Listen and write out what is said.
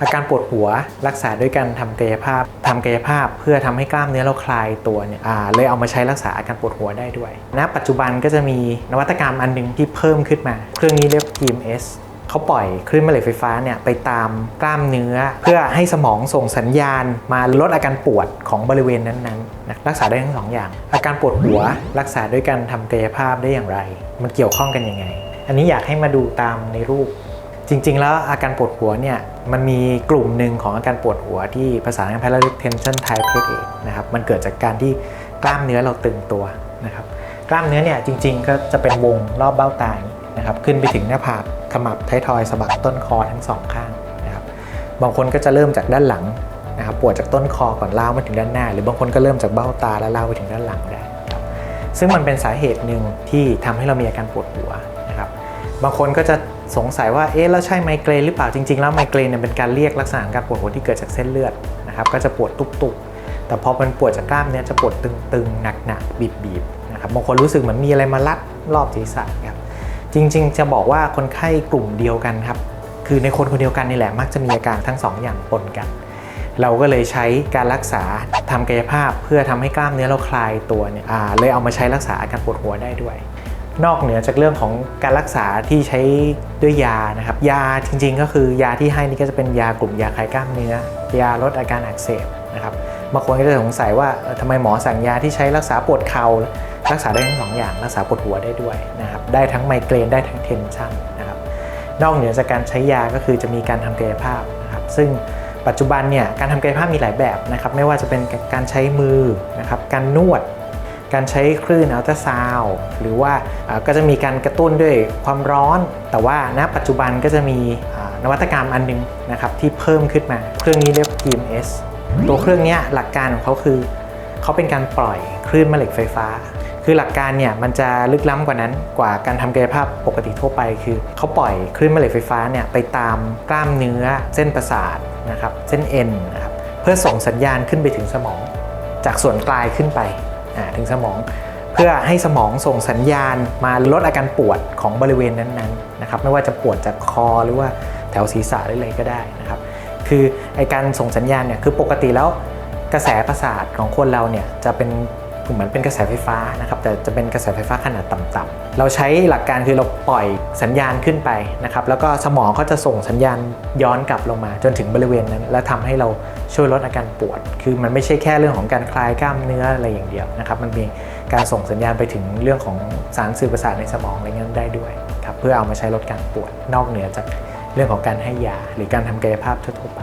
อาการปวดหัวรักษาด้วยการทำกายภาพทำกายภาพเพื่อทำให้กล้ามเนื้อเราคลายตัวเนี่ยอ่าเลยเอามาใช้รักษาอาการปวดหัวได้ด้วยณปัจจุบันก็จะมีนวัตกรรมอันหนึงที่เพิ่มขึ้นมา เครื่องนี้เรียก EMS เขาปล่อยคลื่นแม่เหล็กไฟฟ้าเนี่ยไปตามกล้ามเนื้อ เพื่อให้สมองส่งสัญญาณ มาลดอาการปวดของบริเวณนั้นๆนะรักษาได้ทั้งสองอย่าง อาการปวดหัวรักษาด้วยการทำกายภาพได้อย่างไร มันเกี่ยวข้องกันยังไง อันนี้อยากให้มาดูตามในรูป จริง ๆ แล้วอาการปวดหัวเนี่ยมันมีกลุ่มหนึ่งของอาการปวดหัวที่ภาษาอังกฤษเรียก tension type headache นะครับมันเกิดจากการที่กล้ามเนื้อเราตึงตัวนะครับกล้ามเนื้อเนี่ยจริง ๆ ก็จะเป็นวงรอบเบ้าตานนะครับขึ้นไปถึงหน้าผากขมับท้ายทอยสะบักต้นคอทั้งสองข้างนะครับบางคนก็จะเริ่มจากด้านหลังนะครับปวดจากต้นคอก่อนลาวมาถึงด้านหน้า หรือบางคนก็เริ่มจากเบ้าตาแล้วลาวไปถึงด้านหลังได้ซึ่งมันเป็นสาเหตุหนึ่งที่ทำให้เรามีอาการปวดหัว บางคนก็จะสงสัยว่าเอ๊ะแล้วใช่ไมเกรนหรือเปล่าจริงๆแล้วไมเกรนเนี่ยเป็นการเรียกลักษณะการปวดหัวที่เกิดจากเส้นเลือดนะครับก็จะปวดตุบๆแต่พอมันปวดจากกล้ามเนื้อจะปวดตึงๆหนักๆบีบๆนะครับบางคนรู้สึกเหมือนมีอะไรมารัดรอบศีรษะครับจริงๆ จะบอกว่าคนไข้กลุ่มเดียวกันครับคือในคนคนเดียวกันนี่แหละมักจะมีอาการทั้งสองอย่างปนกัน เราก็เลยใช้การรักษาทำกายภาพเพื่อทำให้กล้ามเนื้อเราคลายตัวเนี่ยอ่าเลยเอามาใช้รักษาอาการปวดหัวได้ด้วย นอกเหนือจากเรื่องของการรักษาที่ใช้ด้วยยานะครับ ยาจริงๆ ก็คือยาที่ให้นี่ก็จะเป็นยากลุ่มยาคลายกล้ามเนื้อยาลดอาการอักเสบนะครับบางคนก็จะสงสัยว่าเอ่อทำไมหมอสั่งยาที่ใช้รักษาปวดเข่ารักษาได้ทั้งสองอย่างรักษาปวดหัวได้ด้วยนะครับได้ทั้งไมเกรนได้ทั้งเทนชันนะครับนอกเหนือจากการใช้ยาก็คือจะมีการทำกายภาพนะครับซึ่งปัจจุบันเนี่ยการทำกายภาพมีหลายแบบนะครับไม่ว่าจะเป็นการใช้มือนะครับการนวด การใช้คลื่นอัลตราซาวด์หรือว่าก็จะมีการกระตุ้นด้วยความร้อน แต่ว่าณปัจจุบันก็จะมีนวัตกรรมอันหนึงนะครับที่เพิ่มขึ้นมา เครื่องนี้เรียก EMS ตัวเครื่องนี้หลักการของเขาคือเขาเป็นการปล่อยคลื่นแม่เหล็กไฟฟ้า คือหลักการเนี่ยมันจะลึกล้ำกว่านั้นกว่าการทำกายภาพปกติทั่วไป คือเขาปล่อยคลื่นแม่เหล็กไฟฟ้าเนี่ยไปตามกล้ามเนื้อ เส้นประสาทนะครับเส้นเอ็นนะครับเพื่อส่งสัญญาณขึ้นไปถึงสมอง จากส่วนกลายขึ้นไป ถึงสมอง เพื่อให้สมองส่งสัญญาณมาลดอาการปวดของบริเวณนั้นๆนะครับไม่ว่าจะปวดจากคอหรือว่าแถวศีรษะหรืออะไรก็ได้นะครับคือไอการส่งสัญญาณเนี่ยคือปกติแล้วกระแสประสาทของคนเราเนี่ยจะเป็น เหมือนเป็นกระแสไฟฟ้านะครับแต่จะเป็นกระแสไฟฟ้าขนาดต่ำๆเราใช้หลักการคือเราปล่อยสัญญาณขึ้นไปนะครับแล้วก็สมองก็จะส่งสัญญาณย้อนกลับลงมา จนถึงบริเวณนั้น และทำให้เราช่วยลดอาการปวด คือมันไม่ใช่แค่เรื่องของการคลายกล้ามเนื้ออะไรอย่างเดียวนะครับมันมีการส่งสัญญาณไปถึงเรื่องของสารสื่อประสาทในสมองอะไรเงี้ยได้ด้วยครับเพื่อเอามาใช้ลดการปวดนอกเหนือจากเรื่องของการให้ยาหรือการทำกายภาพทั่วไป